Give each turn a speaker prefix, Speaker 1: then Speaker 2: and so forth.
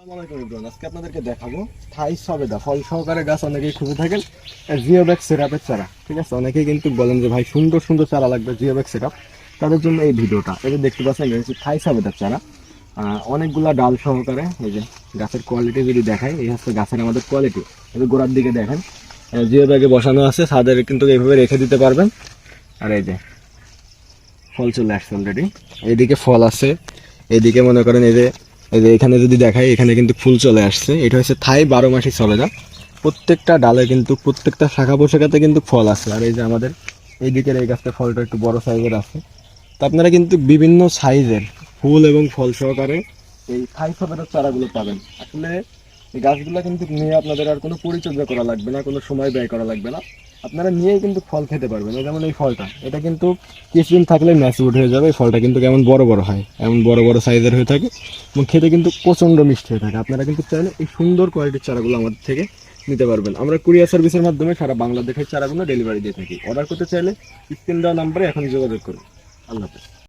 Speaker 1: আপনাদেরকে দেখাবো থাই সবেদা। ফল সহকারে গাছ অনেকেই খুঁজে থাকেন সিরাপের চারা, ঠিক আছে? অনেকেই কিন্তু বলেন যে, ভাই, সুন্দর সুন্দর চারা লাগবে সিরাপ। তাদের জন্য এই ভিডিওটা। সবেদার চারা। অনেকগুলা ডাল সহকারে, এই যে গাছের কোয়ালিটি যদি দেখাই, এই হচ্ছে গাছের আমাদের কোয়ালিটি। গোড়ার দিকে দেখেন জিও ব্যাগে বসানো আছে, ছাদের কিন্তু এইভাবে রেখে দিতে পারবেন। আর এই যে ফল চলে আসছে অলরেডি এইদিকে ফল আছে, এদিকে মনে করেন এই যে এই যে এখানে যদি দেখাই, এখানে কিন্তু ফুল চলে আসছে। এটা হচ্ছে থাই বারো মাসই চলে যা প্রত্যেকটা ডালে কিন্তু, প্রত্যেকটা শাখা পোশাকাতে কিন্তু ফল আছে। আর এই যে আমাদের এই দিকের এই গাছটা ফলটা একটু বড় সাইজের আছে। তো আপনারা কিন্তু বিভিন্ন সাইজের ফুল এবং ফল সহকারে এই থাই সবের চারাগুলো পাবেন। আসলে এই গাছগুলো কিন্তু নিয়ে আপনাদের আর কোনো পরিচর্যা করা লাগবে না, কোনো সময় ব্যয় করা লাগবে না। আপনারা নিয়েই কিন্তু ফল খেতে পারবেন। যেমন এই ফলটা, এটা কিন্তু কিছুদিন থাকলে ম্যাচিউড হয়ে যাবে। এই ফলটা কিন্তু কেমন বড় বড় হয়, এমন বড় বড় সাইজের হয়ে থাকে এবং খেতে কিন্তু প্রচণ্ড মিষ্টি হয়ে থাকে। আপনারা কিন্তু চাইলে এই সুন্দর কোয়ালিটির চারাগুলো আমাদের থেকে নিতে পারবেন। আমরা কুরিয়ার সার্ভিসের মাধ্যমে সারা বাংলাদেশের চারাগুলো ডেলিভারি দিয়ে থাকি। অর্ডার করতে চাইলে স্ক্রিন দেওয়া নাম্বারে এখন যোগাযোগ করুন। আল্লাহ হাফেজ।